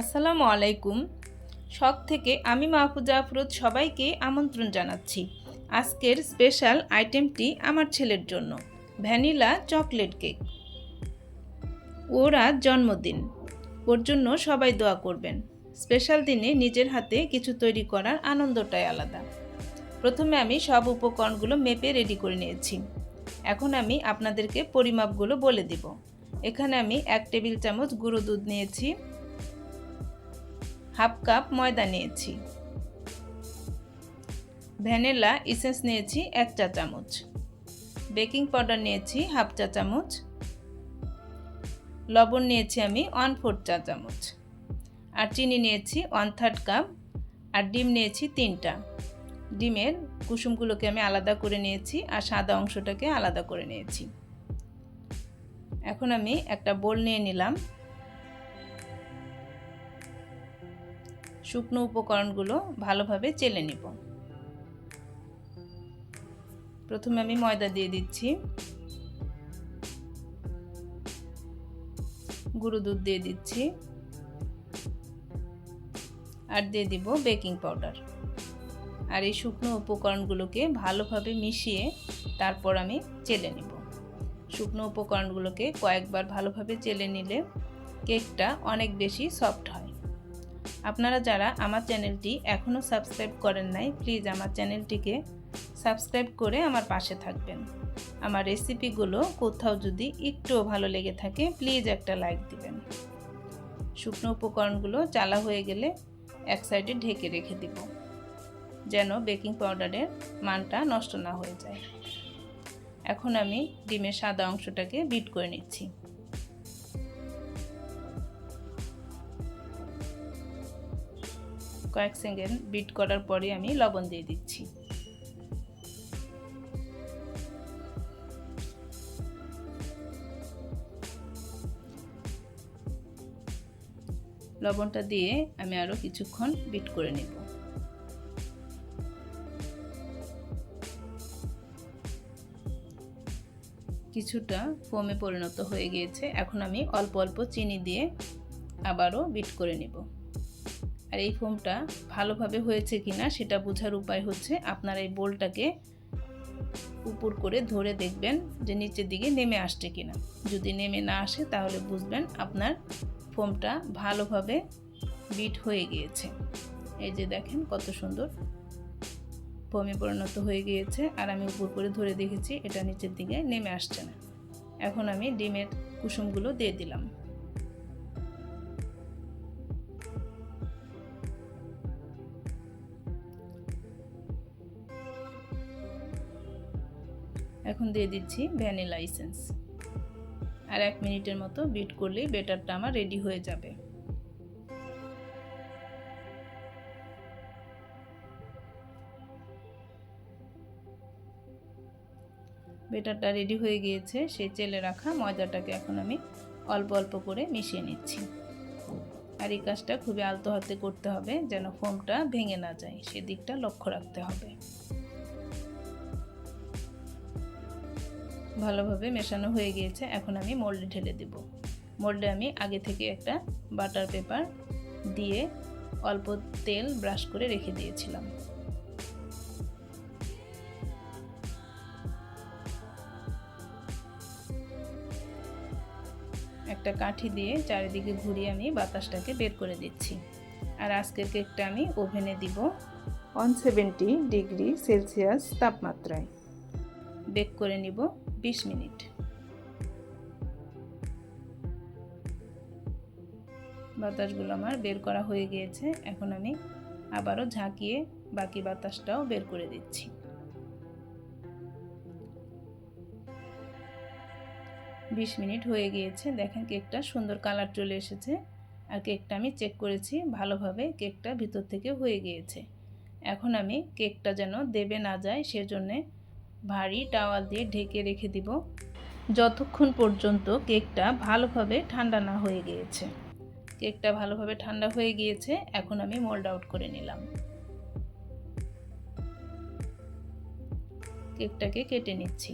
আসসালামু আলাইকুম। শখ থেকে আমি মাহফুজা আফরোজ সবাইকে আমন্ত্রণ জানাচ্ছি। আজকের স্পেশাল আইটেমটি আমার ছেলের জন্য, ভ্যানিলা চকলেট কেক। ওর আজ জন্মদিন, ওর জন্য সবাই দোয়া করবেন। স্পেশাল দিনে নিজের হাতে কিছু তৈরি করার আনন্দটাই আলাদা। প্রথমে আমি সব উপকরণগুলো মেপে রেডি করে নিয়েছি। এখন আমি আপনাদেরকে পরিমাপগুলো বলে দিব। এখানে আমি এক টেবিল চামচ গুঁড়ো দুধ নিয়েছি। হাফ কাপ ময়দা নিয়েছি। ভ্যানিলা ইসেন্স নিয়েছি এক চা চামচ। বেকিং পাউডার নিয়েছি হাফ চা চামচ। লবণ নিয়েছি আমি ওয়ান ফোর্থ চা চামচ। আর চিনি নিয়েছি ওয়ান থার্ড কাপ। আর ডিম নিয়েছি তিনটা। ডিমের কুসুমগুলোকে আমি আলাদা করে নিয়েছি আর সাদা অংশটাকে আলাদা করে নিয়েছি। এখন আমি একটা বোল নিয়ে নিলাম। শুকনো উপকরণগুলো ভালোভাবে চেলে নিব। প্রথমে আমি ময়দা দিয়ে দিচ্ছি। গুঁড়ো দুধ দিয়ে দিচ্ছি। আর দিয়ে দিব বেকিং পাউডার। আর এই শুকনো উপকরণগুলোকে ভালোভাবে মিশিয়ে তারপর আমি চেলে নিব। শুকনো উপকরণগুলোকে কয়েকবার ভালোভাবে চেলে নিলে কেকটা অনেক বেশি সফট হয়। আপনারা যারা আমার চ্যানেলটি এখনও সাবস্ক্রাইব করেন নাই, প্লিজ আমার চ্যানেলটিকে সাবস্ক্রাইব করে আমার পাশে থাকবেন। আমার রেসিপিগুলো কোথাও যদি একটুও ভালো লেগে থাকে, প্লিজ একটা লাইক দিবেন। শুকনো উপকরণগুলো চালা হয়ে গেলে এক সাইডে ঢেকে রেখে দিব, যেন বেকিং পাউডারের মানটা নষ্ট না হয়ে যায়। এখন আমি ডিমের সাদা অংশটাকে বিট করে নিচ্ছি। কয়েক সেকেন্ড বিট করার পরে আমি লবণ দিয়ে দিচ্ছি। লবণটা দিয়ে আমি আরও কিছুক্ষণ বিট করে নেব। কিছুটা ফোমে পরিণত হয়ে গিয়েছে। এখন আমি অল্প অল্প চিনি দিয়ে আবারও বিট করে নেব। আর এই ফোমটা ভালোভাবে হয়েছে কি না সেটা বোঝার উপায় হচ্ছে আপনার এই বোলটাকে উপর করে ধরে দেখবেন যে নিচের দিকে নেমে আসছে কিনা। যদি নেমে না আসে তাহলে বুঝবেন আপনার ফোমটা ভালোভাবে বিট হয়ে গিয়েছে। এই যে দেখেন কত সুন্দর ফোমে পরিণত হয়ে গিয়েছে আর আমি উপর করে ধরে দেখেছি এটা নিচের দিকে নেমে আসছে না। এখন আমি ডিমের কুসুমগুলো দিয়ে দিলাম। এখন দিয়ে দিচ্ছি ভ্যানিলা এসেন্স আর এক মিনিটের মতো বিট করলেই বেটারটা আমার রেডি হয়ে যাবে। বেটারটা রেডি হয়ে গিয়েছে, সেই চেলে রাখা ময়দাটাকে এখন আমি অল্প অল্প করে মিশিয়ে নিচ্ছি। আর এই কাজটা খুবই আলতো হাতে করতে হবে যেন ফোমটা ভেঙে না যায়, সেদিকটা লক্ষ্য রাখতে হবে। ভালোভাবে মেশানো হয়ে গিয়েছে, এখন আমি মোল্ডে ঢেলে দেব। মোল্ডে আমি আগে থেকে একটা বাটার পেপার দিয়ে অল্প তেল ব্রাশ করে রেখে দিয়েছিলাম। একটা কাঠি দিয়ে চারিদিকে ঘুরিয়ে আমি বাতাসটাকে বের করে দিচ্ছি। আর আজকের কেকটা আমি ওভেনে দিব। ওয়ান সেভেন্টি ডিগ্রি সেলসিয়াস তাপমাত্রায়। বেক করে নিব বিশ মিনিট। বাতাসগুলো আমার বের করা হয়ে গিয়েছে, এখন আমি আবারও ঝাঁকিয়ে বাকি বাতাসটাও বের করে দিচ্ছি। বিশ মিনিট হয়ে গিয়েছে, দেখেন কেকটা সুন্দর কালার চলে এসেছে আর কেকটা আমি চেক করেছি, ভালোভাবে কেকটা ভিতর থেকে হয়ে গিয়েছে। এখন আমি কেকটা যেন দেবে না যায়, সেজন্যে ভারী টাওয়াল দিয়ে ঢেকে রেখে দিব। যতক্ষণ পর্যন্ত কেকটা ভালোভাবে ঠান্ডা না হয়ে গিয়েছে। কেকটা ভালোভাবে ঠান্ডা হয়ে গিয়েছে, এখন আমি মোল্ড আউট করে নিলাম। কেকটাকে কেটে নিচ্ছি।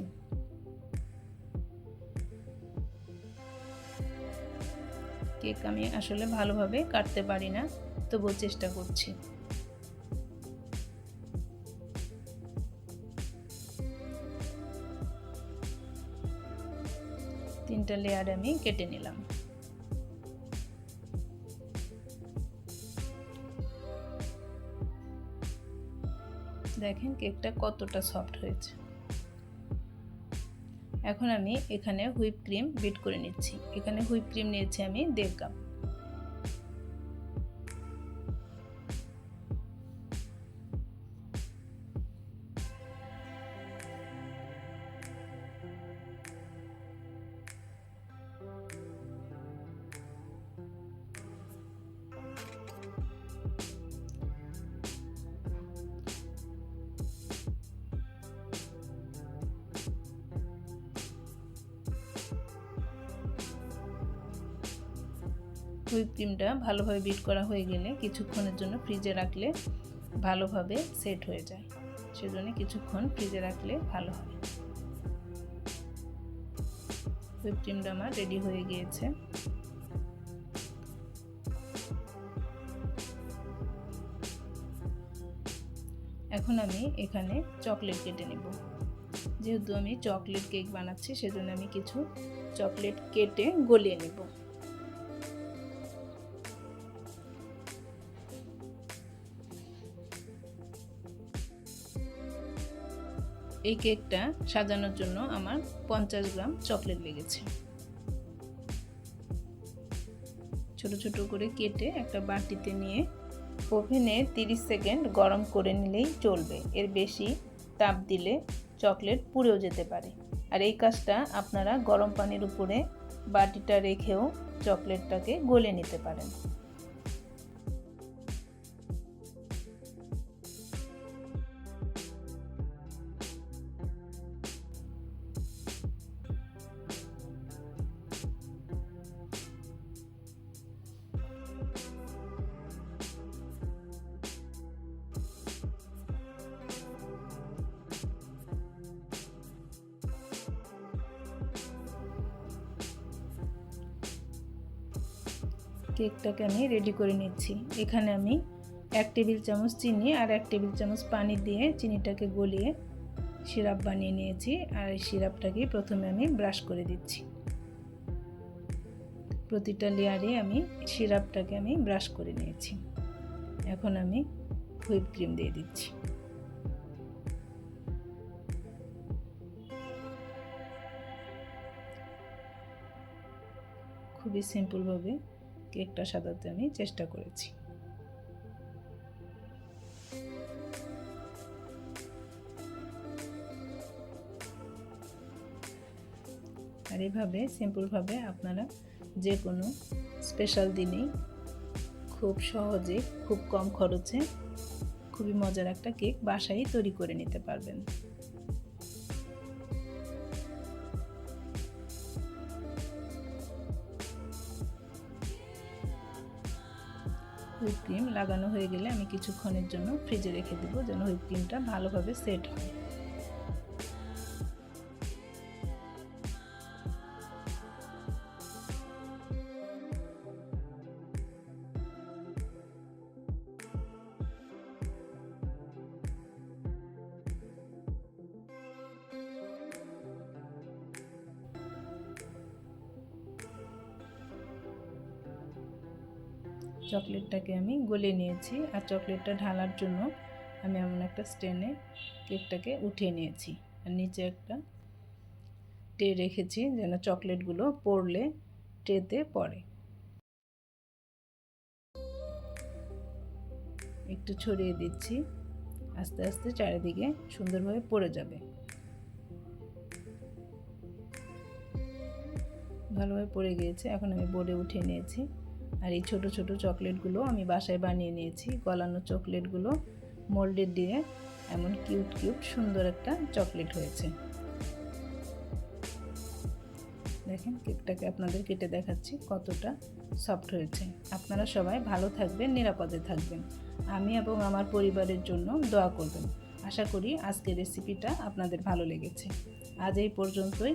কেক আমি আসলে ভালোভাবে কাটতে পারি না, তবুও চেষ্টা করছি। তিনটা লেয়ার আমি কেটে নিলাম। দেখেন কেকটা কতটা সফট হয়েছে। এখন আমি এখানে হুইপ ক্রিম বিট করে নিচ্ছি। এখানে হুইপ ক্রিম নিয়েছি আমি দেড় কাপ। হুইপ ক্রিমটা ভালোভাবে বিট করা হয়ে গেলে কিছুক্ষণের জন্য ফ্রিজে রাখলে ভালোভাবে সেট হয়ে যায়। সেজন্য কিছুক্ষণ ফ্রিজে রাখলে ভালো হয় হুইপ ক্রিমটা আমার রেডি হয়ে গিয়েছে। এখন আমি এখানে চকলেট কেটে নেব। যেহেতু আমি চকলেট কেক বানাচ্ছি, সেজন্য আমি কিছু চকলেট কেটে গলিয়ে নেব। এই কেকটা সাজানোর জন্য আমার পঞ্চাশ গ্রাম চকলেট লেগেছে। ছোট ছোট করে কেটে একটা বাটিতে নিয়ে ওভেনে 30 সেকেন্ড গরম করে নিলেই চলবে। এর বেশি তাপ দিলে চকলেট পুড়েও যেতে পারে। আর এই কাজটা আপনারা গরম পানির উপরে বাটিটা রেখেও চকলেটটাকে গলে নিতে পারেন। কেকটাকে আমি রেডি করে নিচ্ছি। এখানে আমি এক টেবিল চামচ চিনি আর এক টেবিল চামচ পানি দিয়ে চিনিটাকে গলিয়ে সিরাপ বানিয়ে নিয়েছি আর এই সিরাপটাকে প্রথমে আমি ব্রাশ করে দিচ্ছি। প্রতিটা লেয়ারে আমি সিরাপটাকে আমি ব্রাশ করে নিয়েছি। এখন আমি হুইপ ক্রিম দিয়ে দিচ্ছি। খুবই সিম্পলভাবে কেকটা সাজাতে আমি চেষ্টা করেছি। আর এভাবে সিম্পলভাবে আপনারা যে কোনো স্পেশাল দিনেই খুব সহজে, খুব কম খরচে খুবই মজার একটা কেক বাসায় তৈরি করে নিতে পারবেন। হুইপ ক্রিম লাগানো হয়ে গেলে আমি কিছুক্ষণের জন্য ফ্রিজে রেখে দেবো যেন হুইপ ক্রিমটা ভালোভাবে সেট হয়। চকলেটটাকে আমি গলে নিয়েছি আর চকলেটটা ঢালার জন্য আমি এমন একটা স্টেনে কেকটাকে উঠিয়ে নিয়েছি আর নিচে একটা ট্রে রেখেছি যেন চকলেটগুলো পড়লে ট্রেতে পড়ে। একটু ছড়িয়ে দিচ্ছি, আস্তে আস্তে চারিদিকে সুন্দরভাবে পড়ে যাবে। ভালোভাবে পড়ে গিয়েছে, এখন আমি বোর্ডে উঠিয়ে নিয়েছি। আর এই ছোট ছোট চকলেটগুলো আমি বাসায় বানিয়ে নিয়েছি, গলানো চকলেটগুলো মোল্ডের দিয়ে, এমন কিউট কিউট সুন্দর একটা চকলেট হয়েছে। দেখেন কেকটাকে আপনাদের কেটে দেখাচ্ছি, কতটা সফট হয়েছে। আপনারা সবাই ভালো থাকবেন, নিরাপদে থাকবেন। আমি এবং আমার পরিবারের জন্য দোয়া করবেন। আশা করি আজকের রেসিপিটা আপনাদের ভালো লেগেছে। আজ এই পর্যন্তই।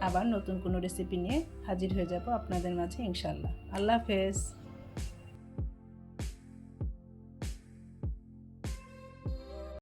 আবার নতুন কোনো রেসিপি নিয়ে হাজির হয়ে যাব আপনাদের মাঝে ইনশাল্লাহ আল্লাহ হাফেজ।